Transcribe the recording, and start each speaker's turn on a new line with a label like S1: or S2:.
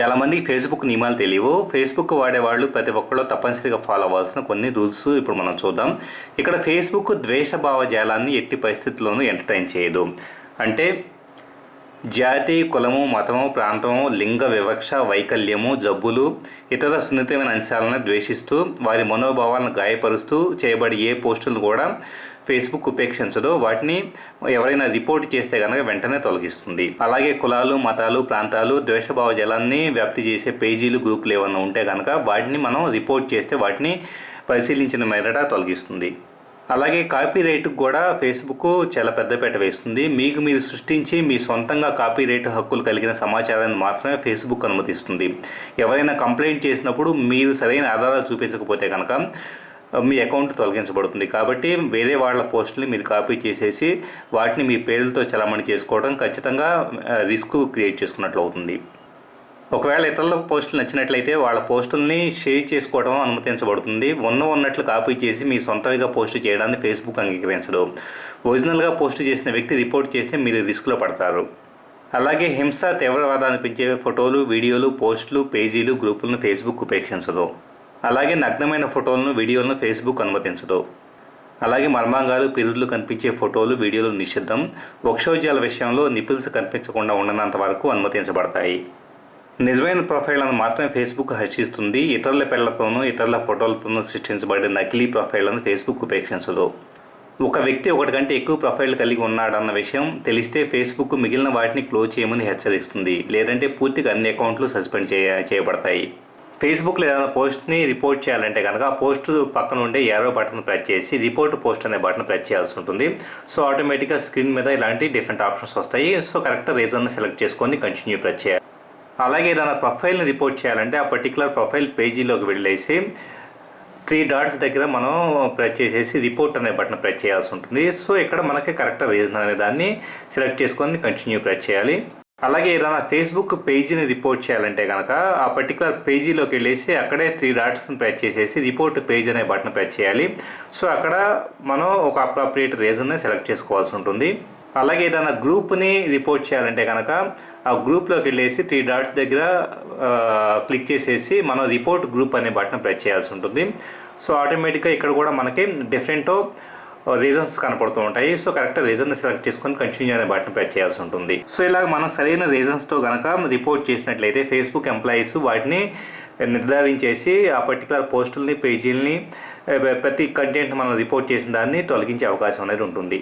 S1: చాలామందికి ఫేస్బుక్ నియమాలు తెలియవు. ఫేస్బుక్ వాడేవాళ్ళు ప్రతి ఒక్కళ్ళు తప్పనిసరిగా ఫాలో అవ్వాల్సిన కొన్ని రూల్స్ ఇప్పుడు మనం చూద్దాం. ఇక్కడ ఫేస్బుక్ ద్వేషభావ జాలాన్ని ఎట్టి పరిస్థితుల్లోనూ ఎంటర్టైన్ చేయదు. అంటే జాతి కులము మతము ప్రాంతము లింగ వివక్ష వైకల్యము జబ్బులు ఇతర సున్నితమైన అంశాలను ద్వేషిస్తూ వారి మనోభావాలను గాయపరుస్తూ చేయబడి ఏ పోస్టులను కూడా ఫేస్బుక్ ఉపేక్షించదో. వాటిని ఎవరైనా రిపోర్ట్ చేస్తే కనుక వెంటనే తొలగిస్తుంది. అలాగే కులాలు మతాలు ప్రాంతాలు ద్వేషభావ జలాన్ని వ్యాప్తి చేసే పేజీలు గ్రూపులు ఏమైనా ఉంటే కనుక వాటిని మనం రిపోర్ట్ చేస్తే వాటిని పరిశీలించిన మేరట తొలగిస్తుంది. అలాగే కాపీ రైట్కి కూడా ఫేస్బుక్ చాలా పెద్దపేట వేస్తుంది. మీకు మీరు సృష్టించి మీ సొంతంగా కాపీ రైట్ హక్కులు కలిగిన సమాచారాన్ని మాత్రమే ఫేస్బుక్ అనుమతిస్తుంది. ఎవరైనా కంప్లైంట్ చేసినప్పుడు మీరు సరైన ఆధారాలు చూపించకపోతే కనుక మీ అకౌంట్ తొలగించబడుతుంది. కాబట్టి వేరే వాళ్ళ పోస్టుల్ని మీరు కాపీ చేసేసి వాటిని మీ పేర్లతో చలామణి చేసుకోవడం ఖచ్చితంగా రిస్క్ క్రియేట్ చేసుకున్నట్లు అవుతుంది ఒకవేళ ఇతరుల పోస్టులు నచ్చినట్లయితే వాళ్ళ పోస్టుల్ని షేర్ చేసుకోవడం అనుమతించబడుతుంది. ఉన్న ఉన్నట్లు కాపీ చేసి మీ సొంతవిగా పోస్ట్ చేయడాన్ని ఫేస్బుక్ అంగీకరించడు ఒరిజినల్గా పోస్ట్ చేసిన వ్యక్తి రిపోర్ట్ చేస్తే మీరు రిస్క్లో పడతారు. అలాగే హింస తీవ్రవాదాన్ని పెంచే ఫోటోలు వీడియోలు పోస్టులు పేజీలు గ్రూపులను ఫేస్బుక్ ఉపేక్షించదు. అలాగే నగ్నమైన ఫోటోలను వీడియోలను ఫేస్బుక్ అనుమతించదు. అలాగే మర్మాంగాలు పిరుదులు కనిపించే ఫోటోలు వీడియోలు నిషిద్ధం. వక్షోజాల విషయంలో నిపుల్స్ కనిపించకుండా ఉండనంత వరకు అనుమతించబడతాయి. నిజమైన ప్రొఫైళ్ళను మాత్రమే ఫేస్బుక్ హర్షిస్తుంది. ఇతరుల పిల్లలతోనూ ఇతరుల ఫోటోలతోనూ సృష్టించబడిన నకిలీ ప్రొఫైళ్ళను ఫేస్బుక్ ఉపేక్షించదు. ఒక వ్యక్తి ఒకటి కంటే ఎక్కువ ప్రొఫైల్ కలిగి ఉన్నాడన్న విషయం తెలిస్తే ఫేస్బుక్ మిగిలిన వాటిని క్లోజ్ చేయమని హెచ్చరిస్తుంది. లేదంటే పూర్తిగా అన్ని అకౌంట్లు సస్పెండ్ చేయ చేయబడతాయి. ఫేస్బుక్లో ఏదైనా పోస్ట్ని రిపోర్ట్ చేయాలంటే కనుక ఆ పోస్ట్ పక్కన ఉండే యారో బటన్ ప్రెస్ చేసి రిపోర్ట్ పోస్ట్ అనే బటన్ ప్రెస్ చేయాల్సి ఉంటుంది. సో ఆటోమేటిక్గా స్క్రీన్ మీద ఇలాంటి డిఫరెంట్ ఆప్షన్స్ వస్తాయి. సో కరెక్ట్ రీజన్ సెలెక్ట్ చేసుకొని కంటిన్యూ ప్రెస్ చేయాలి. అలాగే ఏదైనా ప్రొఫైల్ని రిపోర్ట్ చేయాలంటే ఆ పర్టికులర్ ప్రొఫైల్ పేజీలోకి వెళ్ళేసి త్రీ డాట్స్ దగ్గర మనం ప్రెస్ చేసేసి రిపోర్ట్ అనే బటన్ ప్రెస్ చేయాల్సి ఉంటుంది. సో ఇక్కడ మనకి కరెక్ట్ రీజన్ అనే దాన్ని సెలెక్ట్ చేసుకొని కంటిన్యూ ప్రెస్ చేయాలి. అలాగే ఏదైనా ఫేస్బుక్ పేజీని రిపోర్ట్ చేయాలంటే కనుక ఆ పర్టికులర్ పేజీలోకి వెళ్ళేసి అక్కడే త్రీ డాట్స్ని ప్రెస్ చేసేసి రిపోర్ట్ పేజ్ అనే బటన్ ప్రెస్ చేయాలి. సో అక్కడ మనం ఒక అప్రాప్రియేట్ రీజన్ని సెలెక్ట్ చేసుకోవాల్సి ఉంటుంది. అలాగే ఏదైనా గ్రూప్ని రిపోర్ట్ చేయాలంటే కనుక ఆ గ్రూప్లోకి వెళ్ళేసి త్రీ డాట్స్ దగ్గర క్లిక్ చేసేసి మనం రిపోర్ట్ గ్రూప్ అనే బటన్ ప్రెస్ చేయాల్సి ఉంటుంది. సో ఆటోమేటిక్గా ఇక్కడ కూడా మనకి డిఫరెంట్ రీజన్స్ కనపడుతూ ఉంటాయి. సో కరెక్ట్ రీజన్ సెలెక్ట్ చేసుకొని కంటిన్యూ అనే బటన్ ప్రెస్ చేయాల్సి ఉంటుంది. సో ఇలాగ మనం సరైన రీజన్స్తో కనుక రిపోర్ట్ చేసినట్లయితే ఫేస్బుక్ ఎంప్లాయీస్ వాటిని నిర్ధారించేసి ఆ పర్టికులర్ పోస్టుల్ని పేజీలని ప్రతి కంటెంట్ మనం రిపోర్ట్ చేసిన దాన్ని తొలగించే అవకాశం అనేది ఉంటుంది.